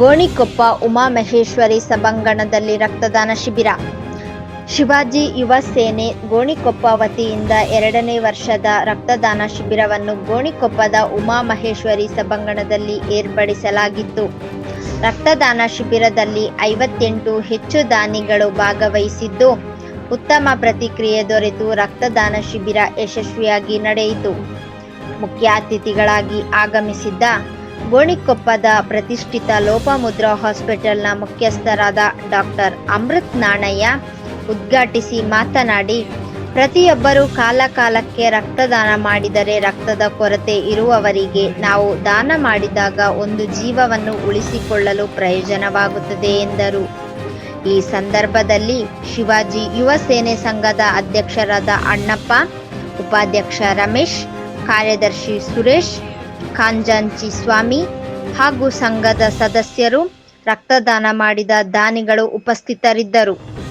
ಗೋಣಿಕೊಪ್ಪ ಉಮಾಮಹೇಶ್ವರಿ ಸಭಾಂಗಣದಲ್ಲಿ ರಕ್ತದಾನ ಶಿಬಿರ. ಶಿವಾಜಿ ಯುವ ಸೇನೆ ಗೋಣಿಕೊಪ್ಪ ವತಿಯಿಂದ ಎರಡನೇ ವರ್ಷದ ರಕ್ತದಾನ ಶಿಬಿರವನ್ನು ಗೋಣಿಕೊಪ್ಪದ ಉಮಾಮಹೇಶ್ವರಿ ಸಭಾಂಗಣದಲ್ಲಿ ಏರ್ಪಡಿಸಲಾಗಿತ್ತು. ರಕ್ತದಾನ ಶಿಬಿರದಲ್ಲಿ ಐವತ್ತೆಂಟು ಹೆಚ್ಚು ದಾನಿಗಳು ಭಾಗವಹಿಸಿದ್ದು, ಉತ್ತಮ ಪ್ರತಿಕ್ರಿಯೆ ದೊರೆತು ರಕ್ತದಾನ ಶಿಬಿರ ಯಶಸ್ವಿಯಾಗಿ ನಡೆಯಿತು. ಮುಖ್ಯ ಅತಿಥಿಗಳಾಗಿ ಆಗಮಿಸಿದ್ದ ಗೋಣಿಕೊಪ್ಪದ ಪ್ರತಿಷ್ಠಿತ ಲೋಪಮುದ್ರಾ ಹಾಸ್ಪಿಟಲ್ನ ಮುಖ್ಯಸ್ಥರಾದ ಡಾಕ್ಟರ್ ಅಮೃತ್ ನಾಣಯ್ಯ ಉದ್ಘಾಟಿಸಿ ಮಾತನಾಡಿ, ಪ್ರತಿಯೊಬ್ಬರೂ ಕಾಲ ಕಾಲಕ್ಕೆ ರಕ್ತದಾನ ಮಾಡಿದರೆ ರಕ್ತದ ಕೊರತೆ ಇರುವವರಿಗೆ ನಾವು ದಾನ ಮಾಡಿದಾಗ ಒಂದು ಜೀವವನ್ನು ಉಳಿಸಿಕೊಳ್ಳಲು ಪ್ರಯೋಜನವಾಗುತ್ತದೆ ಎಂದರು. ಈ ಸಂದರ್ಭದಲ್ಲಿ ಶಿವಾಜಿ ಯುವ ಸೇನೆ ಸಂಘದ ಅಧ್ಯಕ್ಷರಾದ ಅಣ್ಣಪ್ಪ, ಉಪಾಧ್ಯಕ್ಷ ರಮೇಶ್, ಕಾರ್ಯದರ್ಶಿ ಸುರೇಶ್ ಕಾಂಜಾಂಚಿ ಸ್ವಾಮಿ ಹಾಗೂ ಸಂಘದ ಸದಸ್ಯರು ರಕ್ತದಾನ ಮಾಡಿದ ದಾನಿಗಳು ಉಪಸ್ಥಿತರಿದ್ದರು.